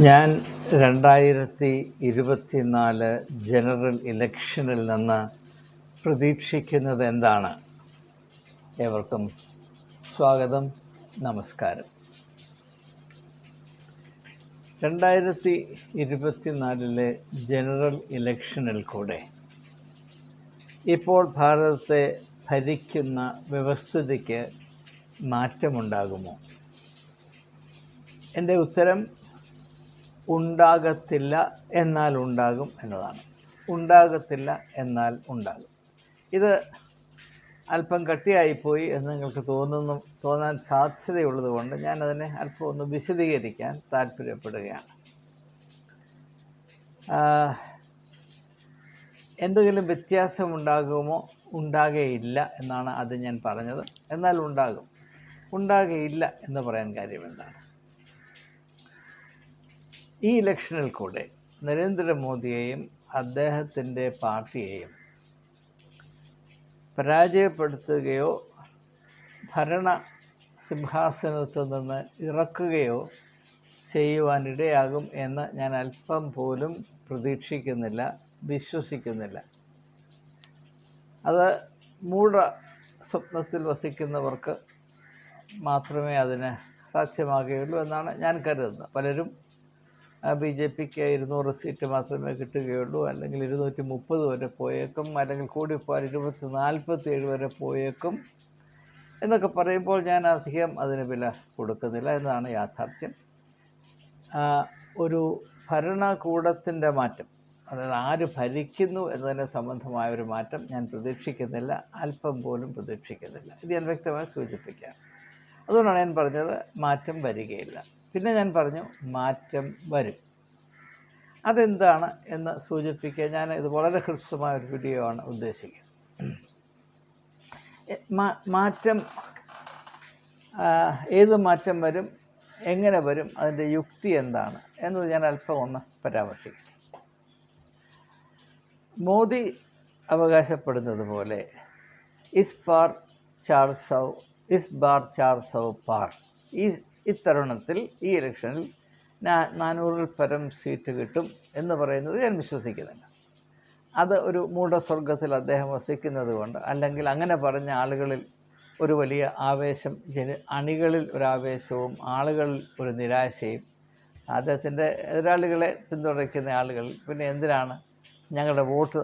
ഞാൻ രണ്ടായിരത്തി ഇരുപത്തിനാല് ജനറൽ ഇലക്ഷനിൽ നിന്ന് പ്രതീക്ഷിക്കുന്നത് എന്താണ്? ഏവർക്കും സ്വാഗതം നമസ്കാരം. രണ്ടായിരത്തി ഇരുപത്തിനാലിലെ ജനറൽ ഇലക്ഷനിൽ കൂടെ ഇപ്പോൾ ഭാരതത്തെ ഭരിക്കുന്ന വ്യവസ്ഥിതിക്ക് മാറ്റമുണ്ടാകുമോ? എന്റെ ഉത്തരം ഉണ്ടാകത്തില്ല എന്നാൽ ഉണ്ടാകും എന്നതാണ്. ഉണ്ടാകത്തില്ല എന്നാൽ ഉണ്ടാകും. ഇത് അല്പം കട്ടിയായിപ്പോയി എന്ന് നിങ്ങൾക്ക് തോന്നുന്നു തോന്നാൻ സാധ്യതയുള്ളത് കൊണ്ട് ഞാനതിനെ അല്പം ഒന്ന് വിശദീകരിക്കാൻ താല്പര്യപ്പെടുകയാണ്. എന്തെങ്കിലും വ്യത്യാസം ഉണ്ടാകുമോ? ഉണ്ടാകുകയില്ല എന്നാണ് അത് ഞാൻ പറഞ്ഞത്. എന്നാൽ ഉണ്ടാകും. ഉണ്ടാകുകയില്ല എന്ന് പറയാൻ കാര്യം എന്താണ്? ഈ ഇലക്ഷനിൽ കൂടെ നരേന്ദ്രമോദിയെയും അദ്ദേഹത്തിന്റെ പാർട്ടിയെയും പരാജയപ്പെടുത്തുകയോ ഭരണ സിംഹാസനത്തിൽ നിന്ന് ഇറക്കുകയോ ചെയ്യുവാനിടയാകും എന്ന് ഞാൻ അല്പം പോലും പ്രതീക്ഷിക്കുന്നില്ല വിശ്വസിക്കുന്നില്ല. അത് മൂഢ സ്വപ്നത്തിൽ വസിക്കുന്നവർക്ക് മാത്രമേ അതിന് സാധ്യമാകുകയുള്ളൂ എന്നാണ് ഞാൻ കരുതുന്നത്. പലരും ബി ജെ പിക്ക് ഇരുന്നൂറ് സീറ്റ് മാത്രമേ കിട്ടുകയുള്ളൂ. അല്ലെങ്കിൽ ഇരുന്നൂറ്റി മുപ്പത് വരെ പോയേക്കും. അല്ലെങ്കിൽ കൂടിപ്പോയാൽ ഇരുപത്തി നാൽപ്പത്തി ഏഴ് വരെ പോയേക്കും. എന്നൊക്കെ പറയുമ്പോൾ ഞാൻ അധികം അതിന് വില കൊടുക്കുന്നില്ല എന്നതാണ് യാഥാർത്ഥ്യം. ഒരു ഭരണകൂടത്തിന്റെ മാറ്റം അതായത് ആര് ഭരിക്കുന്നു എന്നതിനെ സംബന്ധമായ ഒരു മാറ്റം ഞാൻ പ്രതീക്ഷിക്കുന്നില്ല. അല്പം പോലും പ്രതീക്ഷിക്കുന്നില്ല. ഇത് ഞാൻ വ്യക്തമായി സൂചിപ്പിക്കുകയാണ് അതുകൊണ്ടാണ് ഞാൻ പറഞ്ഞത് മാറ്റം വരികയില്ല. പിന്നെ ഞാൻ പറഞ്ഞു മാറ്റം വരും. അതെന്താണ് എന്ന് സൂചിപ്പിക്കാൻ ഞാൻ ഇത് വളരെ ഹ്രസ്വമായ ഒരു വീഡിയോ ആണ് ഉദ്ദേശിക്കുന്നത്. മാറ്റം ഏത് മാറ്റം വരും എങ്ങനെ വരും അതിന്റെ യുക്തി എന്താണ് എന്നത് ഞാൻ അല്പം ഒന്ന് പരാമർശിക്കും. മോദി അവകാശപ്പെടുന്നത് പോലെ ഇസ് പാർ ചാർ സൗ ഇസ് ബാർ ചാർ സൗ പാർ. ഈ ഇത്തരുണത്തിൽ ഈ ഇലക്ഷനിൽ നാനൂറിൽ പരം സീറ്റ് കിട്ടും എന്ന് പറയുന്നത് ഞാൻ വിശ്വസിക്കുന്നില്ല. അത് ഒരു മൂഢസ്വർഗത്തിൽ അദ്ദേഹം വസിക്കുന്നത് കൊണ്ട് അല്ലെങ്കിൽ അങ്ങനെ പറഞ്ഞ ആളുകളിൽ ഒരു വലിയ ആവേശം ജന അണികളിൽ ഒരു ആവേശവും ആളുകളിൽ ഒരു നിരാശയും അദ്ദേഹത്തിന്റെ എതിരാളികളെ പിന്തുണയ്ക്കുന്ന ആളുകൾ പിന്നെ എന്തിനാണ് ഞങ്ങളുടെ വോട്ട്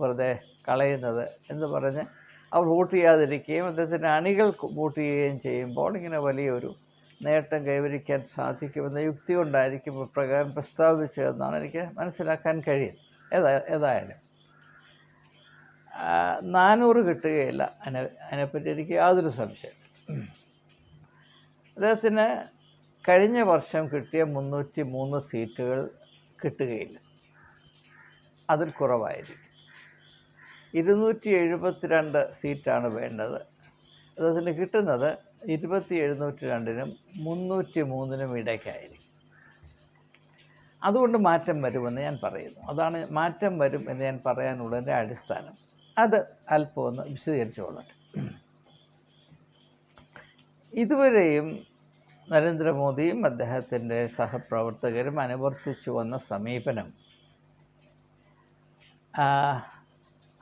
വെറുതെ കളയുന്നത് എന്ന് പറഞ്ഞ് അവർ വോട്ട് ചെയ്യാതിരിക്കുകയും അദ്ദേഹത്തിന്റെ അണികൾ വോട്ട് ചെയ്യുകയും ചെയ്യുമ്പോൾ ഇങ്ങനെ വലിയൊരു നേട്ടം കൈവരിക്കാൻ സാധിക്കുമെന്ന യുക്തി കൊണ്ടായിരിക്കും ഇപ്രകാരം പ്രസ്താവിച്ചതെന്നാണ് എനിക്ക് മനസ്സിലാക്കാൻ കഴിയുന്നത്. ഏതാ ഏതായാലും. നാനൂറ് കിട്ടുകയില്ല. അതിനെ അതിനെപ്പറ്റി എനിക്ക് യാതൊരു സംശയം അദ്ദേഹത്തിന് കഴിഞ്ഞ വർഷം കിട്ടിയ മുന്നൂറ്റി മൂന്ന് സീറ്റുകൾ കിട്ടുകയില്ല. അതിൽ കുറവായിരിക്കും. ഇരുന്നൂറ്റി എഴുപത്തിരണ്ട് സീറ്റാണ് വേണ്ടത്. അദ്ദേഹത്തിന് കിട്ടുന്നത് ഇരുപത്തി എഴുന്നൂറ്റി രണ്ടിനും മുന്നൂറ്റി മൂന്നിനും ഇടയ്ക്കായിരിക്കും. അതുകൊണ്ട് മാറ്റം വരുമെന്ന് ഞാൻ പറയുന്നു. അതാണ് മാറ്റം വരും എന്ന് ഞാൻ പറയാനുള്ളതിന്റെ അടിസ്ഥാനം. അത് അല്പം ഒന്ന് വിശദീകരിച്ചു കൊള്ളട്ടെ ഇതുവരെയും നരേന്ദ്രമോദിയും അദ്ദേഹത്തിന്റെ സഹപ്രവർത്തകരും അനുവർത്തിച്ചു വന്ന സമീപനം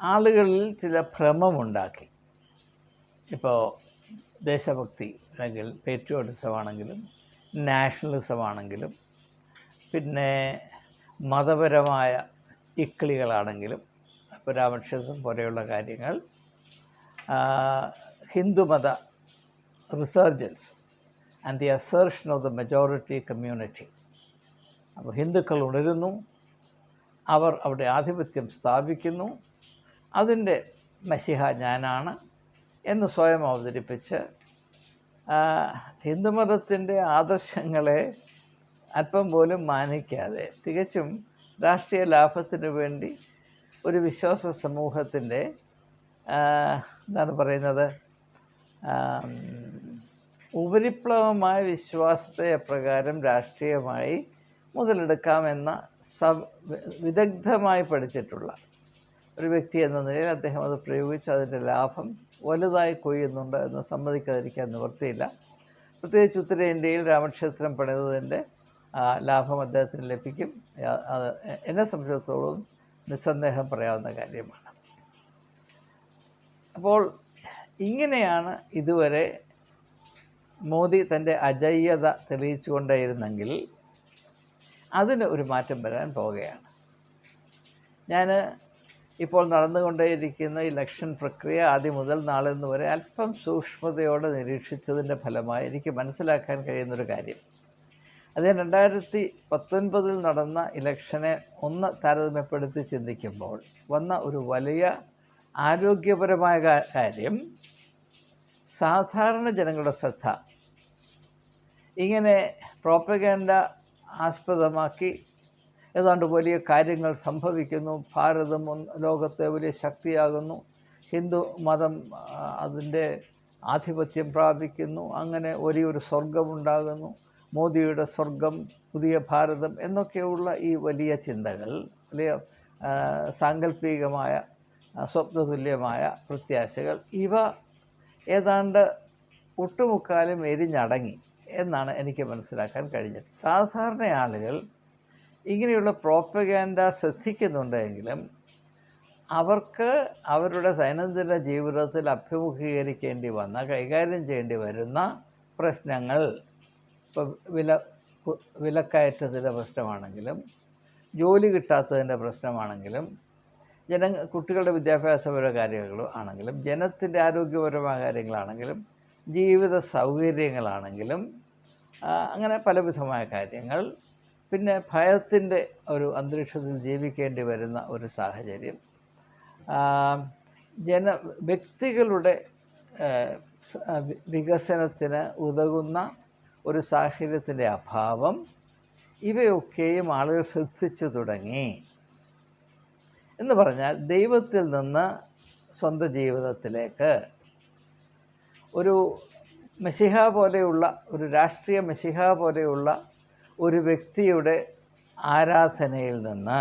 ആളുകളിൽ ചില ഭ്രമമുണ്ടാക്കി. ഇപ്പോൾ ദേശഭക്തി അല്ലെങ്കിൽ പേട്രിയോട്ടിസം ആണെങ്കിലും നാഷണലിസം ആണെങ്കിലും പിന്നെ മതപരമായ ഇക്കിളികളാണെങ്കിലും ഇപ്പോൾ പോലെയുള്ള കാര്യങ്ങൾ ഹിന്ദുമത resurgence and the assertion of the majority community അപ്പോൾ ഹിന്ദുക്കൾ ഉണരുന്നു അവർ അവിടെ ആധിപത്യം സ്ഥാപിക്കുന്നു അതിന്റെ മസിഹ ഞാനാണ്. എന്ന് സ്വയം അവതരിപ്പിച്ച് ഹിന്ദുമതത്തിന്റെ ആദർശങ്ങളെ അല്പം പോലും മാനിക്കാതെ തികച്ചും രാഷ്ട്രീയ ലാഭത്തിന് വേണ്ടി ഒരു വിശ്വാസ സമൂഹത്തിന്റെ എന്താണ് പറയുന്നത് ഉപരിപ്ലവമായ വിശ്വാസത്തെ എപ്രകാരം രാഷ്ട്രീയമായി മുതലെടുക്കാമെന്ന സ വിദഗ്ധമായി പഠിച്ചിട്ടുള്ള ഒരു വ്യക്തി എന്ന നിലയിൽ അദ്ദേഹം അത് പ്രയോഗിച്ച് അതിന്റെ ലാഭം വലുതായി കൊയ്യുന്നുണ്ട് എന്ന് സമ്മതിക്കാതിരിക്കാൻ നിവൃത്തിയില്ല. പ്രത്യേകിച്ച് ഉത്തരേന്ത്യയിൽ രാമക്ഷേത്രം പണിതതിന്റെ ലാഭം അദ്ദേഹത്തിന് ലഭിക്കും. അത് എന്നെ സംബന്ധിച്ചിടത്തോളം നിസ്സന്ദേഹം പറയാവുന്ന കാര്യമാണ്. അപ്പോൾ ഇങ്ങനെയാണ് ഇതുവരെ മോദി തന്റെ അജയ്യത തെളിയിച്ചുകൊണ്ടേയിരുന്നെങ്കിൽ അതിന് ഒരു മാറ്റം വരാൻ പോവുകയാണ്. ഞാൻ ഇപ്പോൾ നടന്നുകൊണ്ടേയിരിക്കുന്ന ഇലക്ഷൻ പ്രക്രിയ ആദ്യം മുതൽ നാളെ നിന്ന് വരെ അല്പം സൂക്ഷ്മതയോടെ നിരീക്ഷിച്ചതിന്റെ ഫലമായി എനിക്ക് മനസ്സിലാക്കാൻ കഴിയുന്നൊരു കാര്യം. അത് രണ്ടായിരത്തി പത്തൊൻപതിൽ നടന്ന ഇലക്ഷനെ ഒന്ന് താരതമ്യപ്പെടുത്തി ചിന്തിക്കുമ്പോൾ വന്ന ഒരു വലിയ ആരോഗ്യപരമായ കാര്യം സാധാരണ ജനങ്ങളുടെ ശ്രദ്ധ. ഇങ്ങനെ പ്രോപ്പഗേണ്ട ആസ്പദമാക്കി ഏതാണ്ട് വലിയ കാര്യങ്ങൾ സംഭവിക്കുന്നു. ഭാരതം ലോകത്തെ വലിയ ശക്തിയാകുന്നു. ഹിന്ദു മതം അതിന്റെ ആധിപത്യം പ്രാപിക്കുന്നു. അങ്ങനെ വലിയൊരു സ്വർഗമുണ്ടാകുന്നു. മോദിയുടെ സ്വർഗം പുതിയ ഭാരതം എന്നൊക്കെയുള്ള ഈ വലിയ ചിന്തകൾ വലിയ സാങ്കല്പികമായ സ്വപ്നതുല്യമായ പ്രത്യാശകൾ ഇവ ഏതാണ്ട് ഒട്ടുമുക്കാലും എരിഞ്ഞടങ്ങി എന്നാണ് എനിക്ക് മനസ്സിലാക്കാൻ കഴിഞ്ഞത്. സാധാരണ ആളുകൾ ഇങ്ങനെയുള്ള പ്രോപ്പഗാൻഡ ശ്രദ്ധിക്കുന്നുണ്ടെങ്കിലും അവർക്ക് അവരുടെ ദൈനംദിന ജീവിതത്തിൽ അഭിമുഖീകരിക്കേണ്ടി വന്ന കൈകാര്യം ചെയ്യേണ്ടി വരുന്ന പ്രശ്നങ്ങൾ ഇപ്പോൾ വില വിലക്കയറ്റത്തിന്റെ പ്രശ്നമാണെങ്കിലും ജോലി കിട്ടാത്തതിന്റെ പ്രശ്നമാണെങ്കിലും ജന കുട്ടികളുടെ വിദ്യാഭ്യാസപരമായ കാര്യങ്ങൾ ആണെങ്കിലും ജനത്തിന്റെ ആരോഗ്യപരമായ കാര്യങ്ങളാണെങ്കിലും ജീവിത സൗകര്യങ്ങളാണെങ്കിലും അങ്ങനെ പലവിധമായ കാര്യങ്ങൾ പിന്നെ ഭയത്തിന്റെ ഒരു അന്തരീക്ഷത്തിൽ ജീവിക്കേണ്ടി വരുന്ന ഒരു സാഹചര്യം. ജന വ്യക്തികളുടെ വികസനത്തിന് ഉതകുന്ന ഒരു സാഹചര്യത്തിന്റെ അഭാവം ഇവയൊക്കെയും ആളുകൾ ശ്രദ്ധിച്ചു തുടങ്ങി. എന്ന് പറഞ്ഞാൽ ദൈവത്തിൽ നിന്ന് സ്വന്തം ജീവിതത്തിലേക്ക് ഒരു മെസ്സിഹ പോലെയുള്ള ഒരു രാഷ്ട്രീയ മെസ്സിഹ പോലെയുള്ള ഒരു വ്യക്തിയുടെ ആരാധനയിൽ നിന്ന്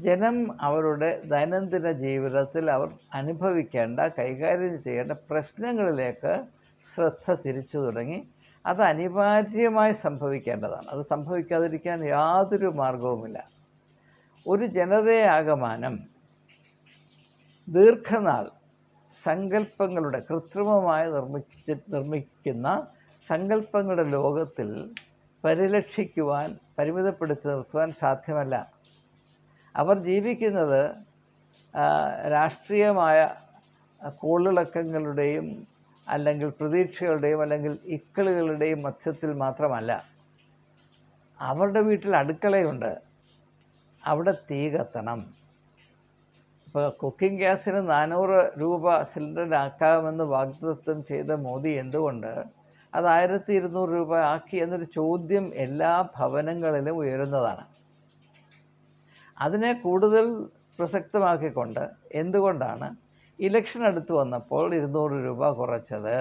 ജനം അവരുടെ ദൈനംദിന ജീവിതത്തിൽ അവർ അനുഭവിക്കേണ്ട കൈകാര്യം ചെയ്യേണ്ട പ്രശ്നങ്ങളിലേക്ക് ശ്രദ്ധ തിരിച്ചു തുടങ്ങി. അത് അനിവാര്യമായി സംഭവിക്കേണ്ടതാണ്. അത് സംഭവിക്കാതിരിക്കാൻ യാതൊരു മാർഗവുമില്ല. ഒരു ജനതയാകമാനം ദീർഘനാൾ സങ്കല്പങ്ങളുടെ കൃത്രിമമായി നിർമ്മിച്ച് നിർമ്മിക്കുന്ന സങ്കല്പങ്ങളുടെ ലോകത്തിൽ പരിരക്ഷിക്കുവാൻ പരിമിതപ്പെടുത്തി നിർത്തുവാൻ സാധ്യമല്ല. അവർ ജീവിക്കുന്നത് രാഷ്ട്രീയമായ കോളിളക്കങ്ങളുടെയും അല്ലെങ്കിൽ പ്രതീക്ഷകളുടെയും അല്ലെങ്കിൽ ഇക്കളുകളുടെയും മധ്യത്തിൽ മാത്രമല്ല. അവരുടെ വീട്ടിൽ അടുക്കളയുണ്ട്. അവിടെ തീ കത്തണം. ഇപ്പോൾ കുക്കിംഗ് ഗ്യാസിന് നാനൂറ് രൂപ സിലിണ്ടറിനാക്കാമെന്ന് വാഗ്ദത്തം ചെയ്ത മോദി എന്തുകൊണ്ട്? അത് ആയിരത്തി ഇരുന്നൂറ് രൂപ ആക്കി എന്നൊരു ചോദ്യം എല്ലാ ഭവനങ്ങളിലും ഉയരുന്നതാണ്. അതിനെ കൂടുതൽ പ്രസക്തമാക്കിക്കൊണ്ട് എന്തുകൊണ്ടാണ് ഇലക്ഷൻ അടുത്ത് വന്നപ്പോൾ ഇരുന്നൂറ് രൂപ കുറച്ചത്?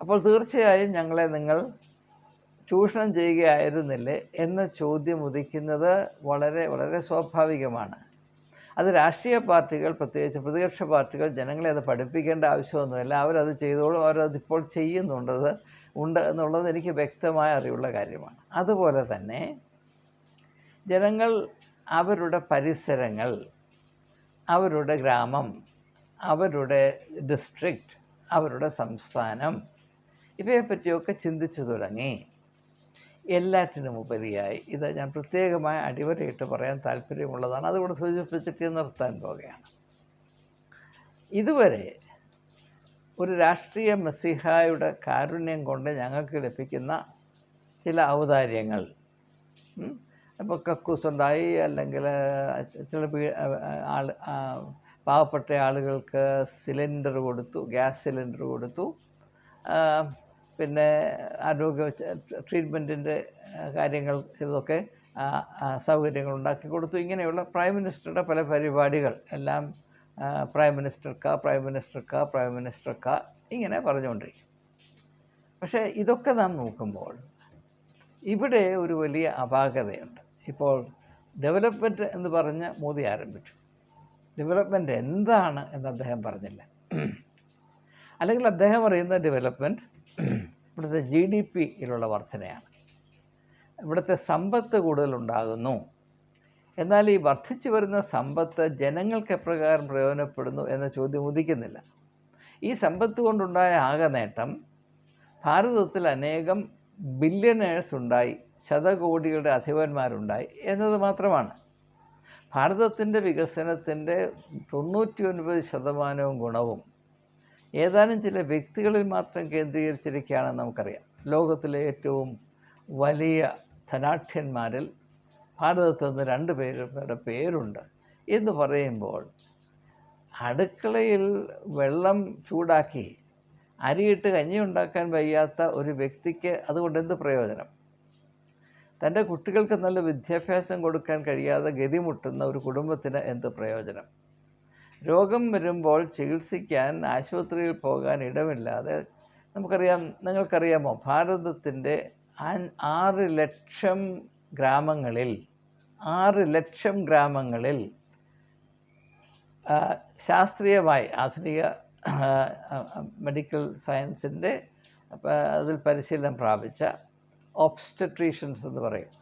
അപ്പോൾ തീർച്ചയായും ഞങ്ങളെ നിങ്ങൾ ചൂഷണം ചെയ്യുകയായിരുന്നില്ലേ എന്ന ചോദ്യം ഉദിക്കുന്നത് വളരെ വളരെ സ്വാഭാവികമാണ്. അത് രാഷ്ട്രീയ പാർട്ടികൾ പ്രത്യേകിച്ച് പ്രതിപക്ഷ പാർട്ടികൾ ജനങ്ങളെ അത് പഠിപ്പിക്കേണ്ട ആവശ്യമൊന്നുമില്ല. അവരത് ചെയ്തോളും അവരത് ഇപ്പോൾ ചെയ്യുന്നുണ്ടത് ഉണ്ട് എന്നുള്ളത് എനിക്ക് വ്യക്തമായ അറിവുള്ള കാര്യമാണ്. അതുപോലെ തന്നെ ജനങ്ങൾ അവരുടെ പരിസരങ്ങൾ അവരുടെ ഗ്രാമം അവരുടെ ഡിസ്ട്രിക്റ്റ് അവരുടെ സംസ്ഥാനം ഇവയെപ്പറ്റിയൊക്കെ ചിന്തിച്ചു തുടങ്ങി. എല്ലാറ്റിനും ഉപരിയായി. ഇത് ഞാൻ പ്രത്യേകമായ അടിവരയിട്ട് പറയാൻ താല്പര്യമുള്ളതാണ്. അതുകൂടെ സൂചിപ്പിച്ചിട്ട് നിർത്താൻ പോകുകയാണ് ഇതുവരെ ഒരു രാഷ്ട്രീയ മെസ്സിഹായുടെ കാരുണ്യം കൊണ്ട് ഞങ്ങൾക്ക് ലഭിക്കുന്ന ചില ഔദാര്യങ്ങൾ ഇപ്പോൾ ഇപ്പോൾ കക്കൂസുണ്ടായി അല്ലെങ്കിൽ ചില ആൾ പാവപ്പെട്ട ആളുകൾക്ക് സിലിണ്ടർ കൊടുത്തു ഗ്യാസ് സിലിണ്ടർ കൊടുത്തു പിന്നെ ആരോഗ്യ ട്രീറ്റ്മെന്റിന്റെ കാര്യങ്ങൾ ആ, സൗകര്യങ്ങൾ ഉണ്ടാക്കി കൊടുത്തു. ഇങ്ങനെയുള്ള പ്രൈം മിനിസ്റ്ററുടെ പല പരിപാടികൾ. എല്ലാം പ്രൈം മിനിസ്റ്റർക്ക പ്രൈം മിനിസ്റ്റർക്ക പ്രൈം മിനിസ്റ്റർക്ക ഇങ്ങനെ പറഞ്ഞുകൊണ്ടിരിക്കും. പക്ഷേ ഇതൊക്കെ നാം നോക്കുമ്പോൾ ഇവിടെ ഒരു വലിയ അപാകതയുണ്ട്. ഇപ്പോൾ ഡെവലപ്മെന്റ് എന്ന് പറഞ്ഞ് മോദി ആരംഭിച്ചു. ഡെവലപ്മെന്റ് എന്താണ് എന്ന് അദ്ദേഹം പറഞ്ഞില്ല. അല്ലെങ്കിൽ അദ്ദേഹം അറിയുന്ന ഡെവലപ്മെന്റ് ഇവിടുത്തെ ജി ഡി പിയിലുള്ള വർധനയാണ്. ഇവിടുത്തെ സമ്പത്ത് കൂടുതലുണ്ടാകുന്നു. എന്നാൽ ഈ വർദ്ധിച്ചു വരുന്ന സമ്പത്ത് ജനങ്ങൾക്ക് എപ്രകാരം പ്രയോജനപ്പെടുന്നു എന്ന ചോദ്യം ഉദിക്കുന്നില്ല. ഈ സമ്പത്ത് കൊണ്ടുണ്ടായ ആകെ നേട്ടം ഭാരതത്തിൽ അനേകം ബില്യനേഴ്സ് ഉണ്ടായി ശതകോടികളുടെ അധിപന്മാരുണ്ടായി എന്നത് മാത്രമാണ്. ഭാരതത്തിന്റെ വികസനത്തിന്റെ തൊണ്ണൂറ്റി ഒൻപത് ശതമാനവും ഗുണവും ഏതാനും ചില വ്യക്തികളിൽ മാത്രം കേന്ദ്രീകരിച്ചിരിക്കുകയാണെന്ന് നമുക്കറിയാം. ലോകത്തിലെ ഏറ്റവും വലിയ ധനാഠ്യന്മാരിൽ ഭാരതത്തിൽ നിന്ന് രണ്ട് പേരുടെ പേരുണ്ട്. എന്ന് പറയുമ്പോൾ അടുക്കളയിൽ വെള്ളം ചൂടാക്കി അരിയിട്ട് കഞ്ഞി ഉണ്ടാക്കാൻ വയ്യാത്ത ഒരു വ്യക്തിക്ക് അതുകൊണ്ട് എന്ത് പ്രയോജനം? തന്റെ കുട്ടികൾക്ക് നല്ല വിദ്യാഭ്യാസം കൊടുക്കാൻ കഴിയാതെ ഗതിമുട്ടുന്ന ഒരു കുടുംബത്തിന് എന്ത് പ്രയോജനം? രോഗം വരുമ്പോൾ ചികിത്സിക്കാൻ ആശുപത്രിയിൽ പോകാൻ ഇടമില്ലാതെ നമുക്കറിയാം നിങ്ങൾക്കറിയാമോ ഭാരതത്തിന്റെ ആറ് ലക്ഷം ഗ്രാമങ്ങളിൽ ആറ് ലക്ഷം ഗ്രാമങ്ങളിൽ ശാസ്ത്രീയമായി ആധുനിക മെഡിക്കൽ സയൻസിന്റെ അതിൽ പരിശീലനം പ്രാപിച്ച ഒബ്സ്റ്റട്രീഷ്യൻസ് എന്ന് പറയും.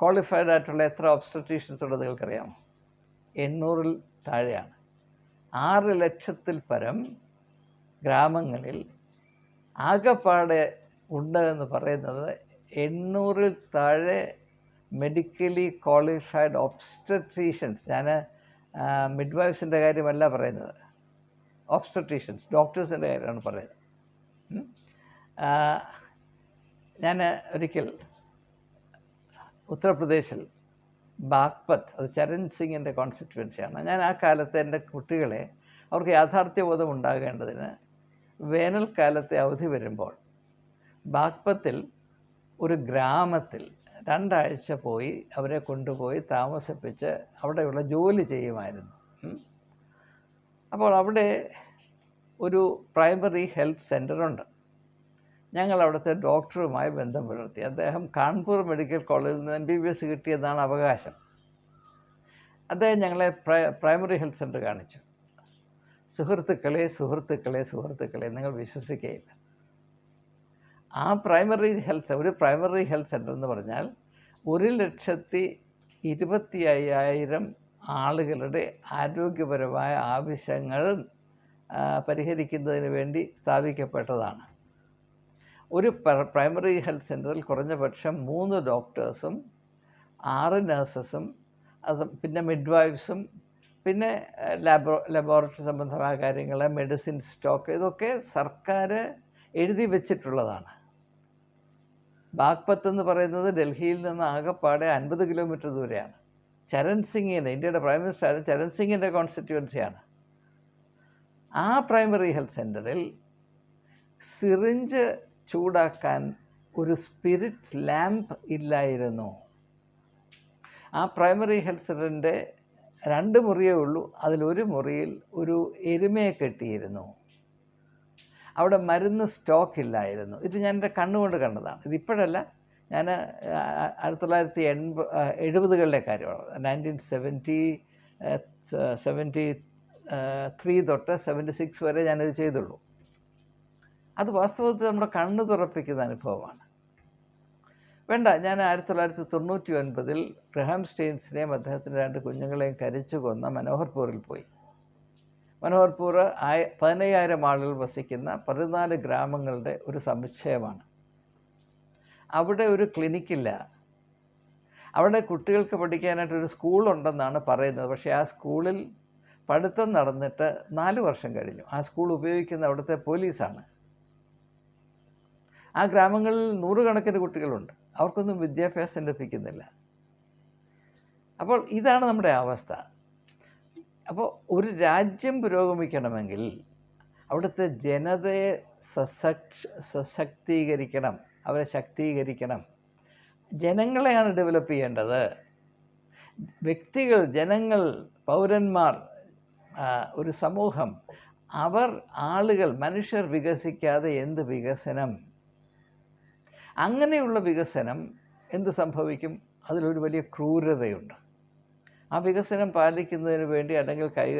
ക്വാളിഫൈഡ് ആയിട്ടുള്ള എത്ര ഒബ്സ്റ്റട്രീഷ്യൻസ് ഉള്ളത് നിങ്ങൾക്കറിയാമോ? എണ്ണൂറിൽ താഴെയാണ്. ആറ് ലക്ഷത്തിൽ പരം ഗ്രാമങ്ങളിൽ ആകെപ്പാടെ ഉണ്ട് എന്ന് പറയുന്നത് എണ്ണൂറിൽ താഴെ മെഡിക്കലി ക്വാളിഫൈഡ് ഒബ്സ്റ്റട്രീഷ്യൻസ്. ഞാൻ മിഡ്വൈഫ്സിന്റെ കാര്യമല്ല പറയുന്നത്. ഒബ്സ്റ്റട്രീഷ്യൻസ് ഡോക്ടേഴ്സിന്റെ കാര്യമാണ് പറയുന്നത്. ഞാൻ ഒരിക്കൽ ഉത്തർപ്രദേശിൽ ബാഗ്പത്ത് അത് ചരൺ സിംഗിന്റെ കോൺസ്റ്റിറ്റ്യുവൻസിയാണ് ഞാൻ ആ കാലത്ത് എന്റെ കുട്ടികളെ അവർക്ക് യാഥാർത്ഥ്യബോധം ഉണ്ടാകേണ്ടതിന് വേനൽക്കാലത്തെ അവധി വരുമ്പോൾ ബാഗ്പത്തിൽ ഒരു ഗ്രാമത്തിൽ രണ്ടാഴ്ച പോയി അവരെ കൊണ്ടുപോയി താമസിപ്പിച്ച് അവിടെയുള്ള ജോലി ചെയ്യുമായിരുന്നു. അപ്പോൾ അവിടെ ഒരു പ്രൈമറി ഹെൽത്ത് സെന്ററുണ്ട് ഞങ്ങൾ അവിടുത്തെ ഡോക്ടറുമായി ബന്ധം പുലർത്തി. അദ്ദേഹം കാൺപൂർ മെഡിക്കൽ കോളേജിൽ നിന്ന് എം ബി ബി എസ് കിട്ടിയതാണ് അവകാശം. അദ്ദേഹം ഞങ്ങളെ പ്രൈ- പ്രൈമറി ഹെൽത്ത് സെന്റർ കാണിച്ചു. സുഹൃത്തുക്കളെ സുഹൃത്തുക്കളെ സുഹൃത്തുക്കളെ നിങ്ങൾ വിശ്വസിക്കുകയില്ല ആ പ്രൈമറി ഹെൽത്ത് ഒരു പ്രൈമറി ഹെൽത്ത് സെന്റർ എന്ന് പറഞ്ഞാൽ ഒരു ലക്ഷത്തി ഇരുപത്തി അയ്യായിരം ആളുകളുടെ ആരോഗ്യപരമായ ആവശ്യങ്ങൾ പരിഹരിക്കുന്നതിന് വേണ്ടി സ്ഥാപിക്കപ്പെട്ടതാണ്. ഒരു പ്രൈമറി ഹെൽത്ത് സെന്ററിൽ കുറഞ്ഞ പക്ഷം മൂന്ന് ഡോക്ടേഴ്സും ആറ് നഴ്സസും അത് പിന്നെ മിഡ്വൈഫ്സും പിന്നെ ലാബോ ലബോറട്ടറി സംബന്ധമായ കാര്യങ്ങൾ മെഡിസിൻ സ്റ്റോക്ക് ഇതൊക്കെ സർക്കാർ എഴുതി വെച്ചിട്ടുള്ളതാണ്. ബാഗ്പത്ത് എന്ന് പറയുന്നത് ഡൽഹിയിൽ നിന്ന് ആകെപ്പാടെ അൻപത് കിലോമീറ്റർ ദൂരെയാണ്. ചരൺ സിംഗിന്റെ ഇന്ത്യയുടെ പ്രൈം മിനിസ്റ്റർ ആയ ചരൺ സിംഗിന്റെ കോൺസ്റ്റിറ്റ്യുവൻസിയാണ്. ആ പ്രൈമറി ഹെൽത്ത് സെന്ററിൽ സിറിഞ്ച് ചൂടാക്കാൻ ഒരു സ്പിരിറ്റ് ലാമ്പ് ഇല്ലായിരുന്നു. ആ പ്രൈമറി ഹെൽത്ത് സെന്ററിന്റെ രണ്ട് മുറിയേ ഉള്ളൂ. അതിലൊരു മുറിയിൽ ഒരു എരുമയെ കെട്ടിയിരുന്നു. അവിടെ മരുന്ന് സ്റ്റോക്ക് ഇല്ലായിരുന്നു. ഇത് ഞാൻ എന്റെ കണ്ണുകൊണ്ട് കണ്ടതാണ്. ഇതിപ്പോഴല്ല ഞാൻ ആയിരത്തി തൊള്ളായിരത്തി എൺപ എഴുപതുകളിലെ കാര്യമാണ്. നയന്റീൻ സെവന്റി സെവന്റി ത്രീ തൊട്ട് സെവന്റി സിക്സ് വരെ ഞാനിത് ചെയ്തുള്ളൂ. അത് വാസ്തവത്തിൽ നമ്മുടെ കണ്ണ് തുറപ്പിക്കുന്ന അനുഭവമാണ്. വേണ്ട ഞാൻ ആയിരത്തി തൊള്ളായിരത്തി തൊണ്ണൂറ്റി ഒൻപതിൽ ഗ്രഹാം സ്റ്റെയിൻസിനെയും അദ്ദേഹത്തിന്റെ രണ്ട് കുഞ്ഞുങ്ങളെയും കരിച്ചു കൊന്ന മനോഹർപൂരിൽ പോയി. മനോഹർപൂർ ആയ പതിനയ്യായിരം ആളുകൾ വസിക്കുന്ന പതിനാല് ഗ്രാമങ്ങളുടെ ഒരു സമുച്ചയമാണ്. അവിടെ ഒരു ക്ലിനിക്കില്ല. അവിടെ കുട്ടികൾക്ക് പഠിക്കാനായിട്ട് ഒരു സ്കൂളുണ്ടെന്നാണ് പറയുന്നത്. പക്ഷേ ആ സ്കൂളിൽ പഠിത്തം നടന്നിട്ട് നാല് വർഷം കഴിഞ്ഞു. ആ സ്കൂൾ ഉപയോഗിക്കുന്ന അവിടുത്തെ പോലീസാണ്. ആ ഗ്രാമങ്ങളിൽ നൂറുകണക്കിന് കുട്ടികളുണ്ട്. അവർക്കൊന്നും വിദ്യാഭ്യാസം ലഭിക്കുന്നില്ല. അപ്പോൾ ഇതാണ് നമ്മുടെ അവസ്ഥ. അപ്പോൾ ഒരു രാജ്യം പുരോഗമിക്കണമെങ്കിൽ അവിടുത്തെ ജനതയെ സസക്ഷ സശക്തീകരിക്കണം. അവരെ ശക്തീകരിക്കണം. ജനങ്ങളെയാണ് ഡെവലപ്പ് ചെയ്യേണ്ടത്. വ്യക്തികൾ ജനങ്ങൾ പൗരന്മാർ ഒരു സമൂഹം അവർ ആളുകൾ മനുഷ്യർ വികസിക്കാതെ എന്ത് വികസനം? അങ്ങനെയുള്ള വികസനം എന്ത് സംഭവിക്കും? അതിലൊരു വലിയ ക്രൂരതയുണ്ട്. ആ വികസനം പാലിക്കുന്നതിന് വേണ്ടി അല്ലെങ്കിൽ കൈ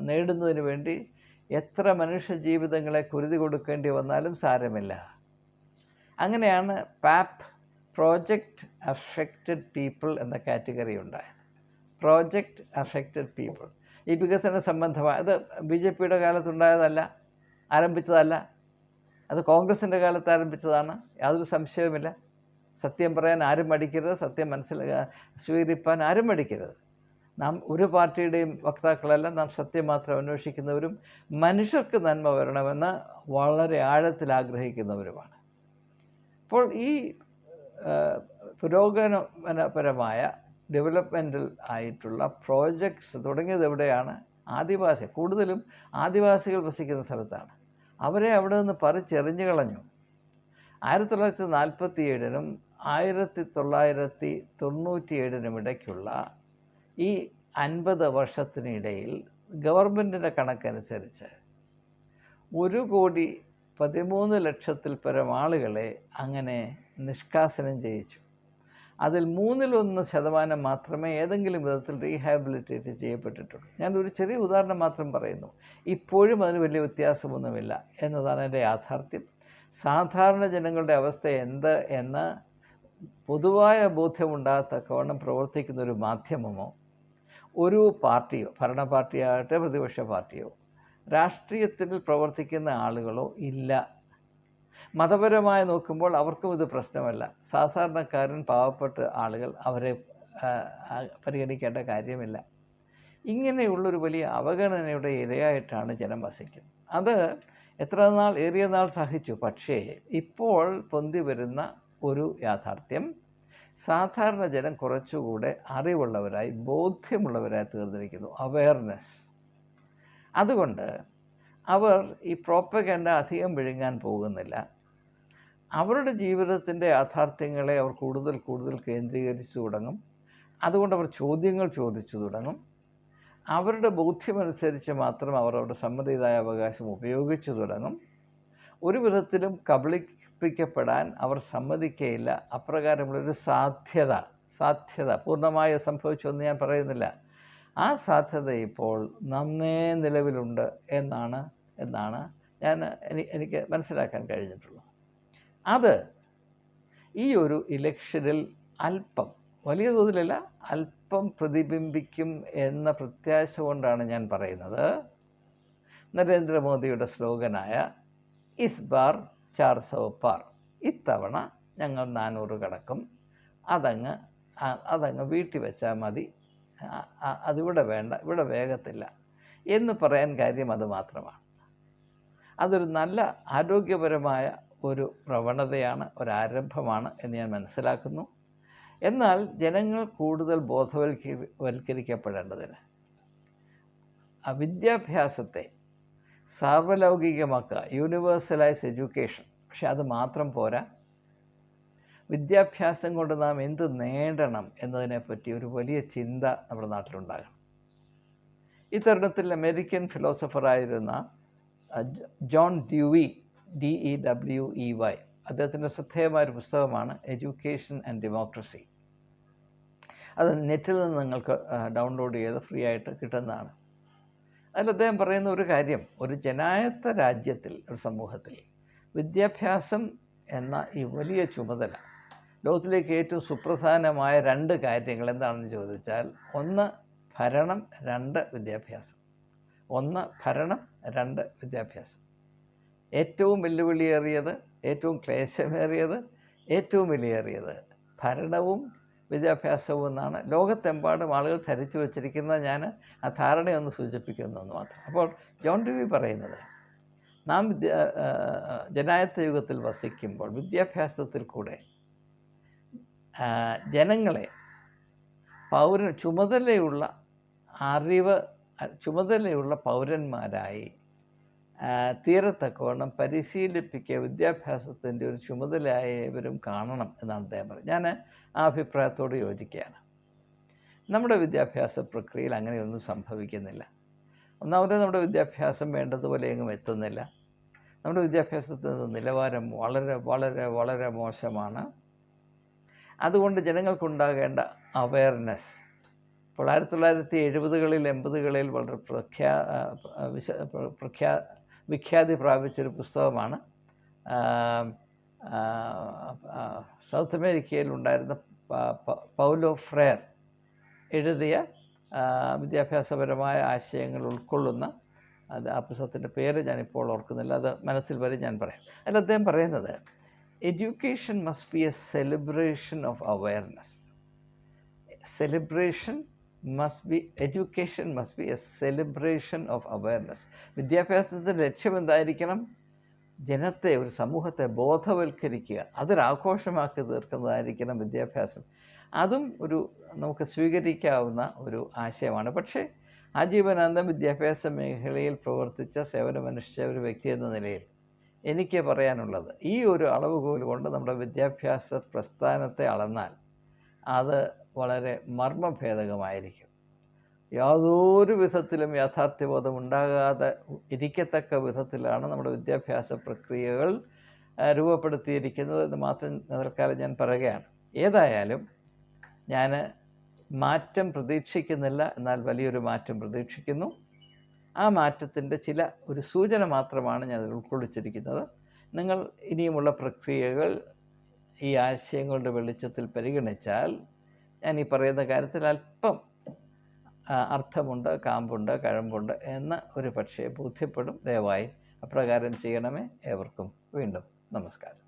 നേടുന്നതിന് വേണ്ടി എത്ര മനുഷ്യ ജീവിതങ്ങളെ കുരുതി കൊടുക്കേണ്ടി വന്നാലും സാരമില്ല. അങ്ങനെയാണ് പാപ്പ് പ്രോജക്റ്റ് അഫക്റ്റഡ് പീപ്പിൾ എന്ന കാറ്റഗറി ഉണ്ടായത്. Project affected people. ഈ വികസന സംബന്ധമായ അത് ബി ജെ പിയുടെ കാലത്തുണ്ടായതല്ല ആരംഭിച്ചതല്ല അത് കോൺഗ്രസിന്റെ കാലത്ത് ആരംഭിച്ചതാണ്. യാതൊരു സംശയവുമില്ല. സത്യം പറയാൻ ആരും മടിക്കരുത്. സത്യം മനസ്സിലാ സ്വീകരിപ്പാൻ ആരും മടിക്കരുത്. നാം ഒരു പാർട്ടിയുടെയും വക്താക്കളല്ല. നാം സത്യം മാത്രം അന്വേഷിക്കുന്നവരും മനുഷ്യർക്ക് നന്മ വരണമെന്ന് വളരെ ആഴത്തിൽ ആഗ്രഹിക്കുന്നവരുമാണ്. അപ്പോൾ ഈ പുരോഗമനപരമായ ഡെവലപ്മെന്റൽ ആയിട്ടുള്ള പ്രോജക്ട്സ് തുടങ്ങിയത് എവിടെയാണ്? ആദിവാസി കൂടുതലും ആദിവാസികൾ വസിക്കുന്ന സ്ഥലത്താണ്. അവരെ അവിടെ നിന്ന് പറിച്ചെറിഞ്ഞു കളഞ്ഞു ആയിരത്തി തൊള്ളായിരത്തി നാൽപ്പത്തി ഏഴിനും ആയിരത്തി തൊള്ളായിരത്തി തൊണ്ണൂറ്റിയേഴിനും ഇടയ്ക്കുള്ള ഈ അൻപത് വർഷത്തിനിടയിൽ ഗവൺമെന്റിന്റെ കണക്കനുസരിച്ച് ഒരു കോടി പതിമൂന്ന് ലക്ഷത്തിൽ പരം ആളുകളെ അങ്ങനെ നിഷ്കാസനം ചെയ്യിച്ചു. അതിൽ മൂന്നിലൊന്ന് ശതമാനം മാത്രമേ ഏതെങ്കിലും വിധത്തിൽ റീഹാബിലിറ്റേറ്റ് ചെയ്യപ്പെട്ടിട്ടുള്ളൂ. ഞാനൊരു ചെറിയ ഉദാഹരണം മാത്രം പറയുന്നു. ഇപ്പോഴും അതിന് വലിയ വ്യത്യാസമൊന്നുമില്ല എന്നതാണ് എന്റെ യാഥാർത്ഥ്യം. സാധാരണ ജനങ്ങളുടെ അവസ്ഥ എന്ത് എന്ന് പൊതുവായ ബോധ്യമുണ്ടാകത്തക്കവണ്ണം പ്രവർത്തിക്കുന്ന ഒരു മാധ്യമമോ ഒരു പാർട്ടിയോ ഭരണ പാർട്ടിയാകട്ടെ പ്രതിപക്ഷ പാർട്ടിയോ രാഷ്ട്രീയത്തിൽ പ്രവർത്തിക്കുന്ന ആളുകളോ ഇല്ല. മതപരമായി നോക്കുമ്പോൾ അവർക്കും ഇത് പ്രശ്നമല്ല. സാധാരണക്കാരൻ പാവപ്പെട്ട ആളുകൾ അവരെ പരിഗണിക്കേണ്ട കാര്യമില്ല. ഇങ്ങനെയുള്ളൊരു വലിയ അവഗണനയുടെ ഇരയായിട്ടാണ് ജനം വസിക്കുന്നത്. അത് എത്ര നാൾ ഏറിയ നാൾ സഹിച്ചു. പക്ഷേ ഇപ്പോൾ പൊന്തി വരുന്ന ഒരു യാഥാർത്ഥ്യം സാധാരണ ജനം കുറച്ചുകൂടെ അറിവുള്ളവരായി ബോധ്യമുള്ളവരായി തീർന്നിരിക്കുന്നു. അവയർനെസ് അതുകൊണ്ട് അവർ ഈ പ്രോപ്പഗൻഡ അധികം വിഴുങ്ങാൻ പോകുന്നില്ല. അവരുടെ ജീവിതത്തിന്റെ യാഥാർത്ഥ്യങ്ങളെ അവർ കൂടുതൽ കൂടുതൽ കേന്ദ്രീകരിച്ചു തുടങ്ങും. അതുകൊണ്ട് അവർ ചോദ്യങ്ങൾ ചോദിച്ചു തുടങ്ങും. അവരുടെ ബോധ്യമനുസരിച്ച് മാത്രം അവർ അവരുടെ സമ്മതിദായ അവകാശം ഉപയോഗിച്ചു തുടങ്ങും. ഒരു വിധത്തിലും കബളിപ്പിക്കപ്പെടാൻ അവർ സമ്മതിക്കയില്ല. അപ്രകാരമുള്ളൊരു സാധ്യത സാധ്യത പൂർണമായി സംഭവിച്ചുവെന്ന് ഞാൻ പറയുന്നില്ല. ആ സാധ്യത ഇപ്പോൾ നന്നേ നിലവിലുണ്ട് എന്നാണ് എന്നാണ് ഞാൻ എനിക്ക് മനസ്സിലാക്കാൻ കഴിഞ്ഞിട്ടുള്ളത്. അത് ഈ ഒരു ഇലക്ഷനിൽ അല്പം വലിയ തോതിലല്ല അല്പം പ്രതിബിംബിക്കും എന്ന പ്രത്യാശ കൊണ്ടാണ് ഞാൻ പറയുന്നത്. നരേന്ദ്രമോദിയുടെ സ്ലോഗനായ ഇസ് ബാർ ചാർ സോ പാർ ഇത്തവണ ഞങ്ങൾ നാനൂറ് കടക്കും. അതങ്ങ് അതങ്ങ് വീട്ടിൽ വെച്ചാൽ മതി. അതിവിടെ വേണ്ട ഇവിടെ വേഗത്തില്ല എന്ന് പറയാൻ കാര്യം അത് മാത്രമാണ്. അതൊരു നല്ല ആരോഗ്യപരമായ ഒരു പ്രവണതയാണ് ഒരാരംഭമാണ് എന്ന് ഞാൻ മനസ്സിലാക്കുന്നു. എന്നാൽ ജനങ്ങൾ കൂടുതൽ ബോധവൽക്കരി വൽക്കരിക്കപ്പെടേണ്ടതിന് വിദ്യാഭ്യാസത്തെ സാർവലൗകികമാക്കുക യൂണിവേഴ്സലൈസ് എഡ്യൂക്കേഷൻ പക്ഷെ അത് മാത്രം പോരാ. വിദ്യാഭ്യാസം കൊണ്ട് നാം എന്ത് നേടണം എന്നതിനെപ്പറ്റി ഒരു വലിയ ചിന്ത നമ്മുടെ നാട്ടിലുണ്ടാകണം. ഇത്തരണത്തിൽ തരുണത്തിൽ American ഫിലോസഫറായിരുന്ന John Dewey D E W E Y അദ്ദേഹത്തിന്റെ ശ്രദ്ധേയമായൊരു പുസ്തകമാണ് എഡ്യൂക്കേഷൻ ആൻഡ് ഡെമോക്രസി അത് നെറ്റിൽ നിന്ന് നിങ്ങൾക്ക് ഡൗൺലോഡ് ചെയ്ത് ഫ്രീ ആയിട്ട് കിട്ടുന്നതാണ്. അതിൽ അദ്ദേഹം പറയുന്ന ഒരു കാര്യം ഒരു ജനായത്ത രാജ്യത്തിൽ ഒരു സമൂഹത്തിൽ വിദ്യാഭ്യാസം എന്ന ഈ വലിയ ചുമതല ലോകത്തിലേക്ക് ഏറ്റവും സുപ്രധാനമായ രണ്ട് കാര്യങ്ങൾ എന്താണെന്ന് ചോദിച്ചാൽ ഒന്ന് ഭരണം രണ്ട് വിദ്യാഭ്യാസം. ഒന്ന് ഭരണം രണ്ട് വിദ്യാഭ്യാസം. ഏറ്റവും വെല്ലുവിളിയേറിയത് ഏറ്റവും ക്ലേശമേറിയത് ഏറ്റവും വിലയേറിയത് ഭരണവും വിദ്യാഭ്യാസവും എന്നാണ്. ലോകത്തെമ്പാടും ആളുകൾ ധരിച്ചു വച്ചിരിക്കുന്ന ഞാൻ ആ ധാരണയൊന്ന് സൂചിപ്പിക്കുന്നു എന്ന് മാത്രം. അപ്പോൾ ജോൺ ഡിവി പറയുന്നത് നാം വിദ്യ ജനായത്ത യുഗത്തിൽ വസിക്കുമ്പോൾ വിദ്യാഭ്യാസത്തിൽ കൂടെ ജനങ്ങളെ പൗര ചുമതലയുള്ള അറിവ് ചുമതലയുള്ള പൗരന്മാരായി തീരത്തക്കവണ്ണം പരിശീലിപ്പിക്കുക വിദ്യാഭ്യാസത്തിന്റെ ഒരു ചുമതലയായ ഇവരും കാണണം എന്നാണ് അദ്ദേഹം പറയുന്നത് ഞാൻ ആ അഭിപ്രായത്തോട് യോജിക്കുകയാണ്. നമ്മുടെ വിദ്യാഭ്യാസ പ്രക്രിയയിൽ അങ്ങനെയൊന്നും സംഭവിക്കുന്നില്ല. ഒന്നാമത് നമ്മുടെ വിദ്യാഭ്യാസം വേണ്ടതുപോലെ എങ്ങും എത്തുന്നില്ല. നമ്മുടെ വിദ്യാഭ്യാസത്തിന്റെ നിലവാരം വളരെ വളരെ വളരെ മോശമാണ്. അതുകൊണ്ട് ജനങ്ങൾക്കുണ്ടാകേണ്ട അവയർനെസ് ആയിരത്തി തൊള്ളായിരത്തി എഴുപതുകളിൽ എൺപതുകളിൽ വളരെ പ്രഖ്യാ വിശ പ്ര- പ്രഖ്യാ വിഖ്യാതി പ്രാപിച്ചൊരു പുസ്തകമാണ്. സൗത്ത് അമേരിക്കയിൽ ഉണ്ടായിരുന്ന പൗലോ ഫ്രെയർ എഴുതിയ വിദ്യാഭ്യാസപരമായ ആശയങ്ങൾ ഉൾക്കൊള്ളുന്ന അത് ആ പുസ്തകത്തിന്റെ പേര് ഞാനിപ്പോൾ ഓർക്കുന്നില്ല അത് മനസ്സിൽ വരെ ഞാൻ പറയാം. അല്ല അദ്ദേഹം പറയുന്നത് education must be a celebration of awareness celebration must be education must be a celebration of awareness വിദ്യാഭ്യാസത്തിന്റെ ലക്ഷ്യം എന്തായിരിക്കണം ജനത്തെ ഒരു സമൂഹത്തെ ബോധവൽക്കരിക്കുക. അതൊരാഘോഷമാക്കി തീർക്കുന്നതായിരിക്കണം വിദ്യാഭ്യാസം. അതും ഒരു നമുക്ക് സ്വീകരിക്കാവുന്ന ഒരു ആശയമാണ്. പക്ഷേ ആജീവനാന്തം വിദ്യാഭ്യാസ മേഖലയിൽ പ്രവർത്തിച്ച സേവനമനുഷ്ഠിച്ച ഒരു വ്യക്തി എന്ന നിലയിൽ എനിക്ക് പറയാനുള്ളത് ഈ ഒരു അളവുകോൽ കൊണ്ട് നമ്മുടെ വിദ്യാഭ്യാസ പ്രസ്ഥാനത്തെ അളന്നാൽ അത് വളരെ മർമ്മഭേദകമായിരിക്കും. യാതൊരു വിധത്തിലും യാഥാർത്ഥ്യബോധം ഉണ്ടാകാതെ ഇരിക്കത്തക്ക വിധത്തിലാണ് നമ്മുടെ വിദ്യാഭ്യാസ പ്രക്രിയകൾ രൂപപ്പെടുത്തിയിരിക്കുന്നത് എന്ന് മാത്രം തൽക്കാലം ഞാൻ പറയുകയാണ്. ഏതായാലും ഞാൻ മാറ്റം പ്രതീക്ഷിക്കുന്നില്ല എന്നാൽ വലിയൊരു മാറ്റം പ്രതീക്ഷിക്കുന്നു. ആ മാറ്റത്തിന്റെ ചില ഒരു സൂചന മാത്രമാണ് ഞാൻ ഉൾക്കൊള്ളിച്ചിരിക്കുന്നത്. നിങ്ങൾ ഇനിയുമുള്ള പ്രക്രിയകൾ ഈ ആശയങ്ങളുടെ വെളിച്ചത്തിൽ പരിഗണിച്ചാൽ ഞാൻ ഈ പറയുന്ന കാര്യത്തിൽ അല്പം അർത്ഥമുണ്ട് കാമ്പുണ്ട് കഴമ്പുണ്ട് എന്ന് ഒരു പക്ഷേ ബോധ്യപ്പെടും. ദയവായി അപ്രകാരം ചെയ്യണമേ. ഏവർക്കും വീണ്ടും നമസ്കാരം.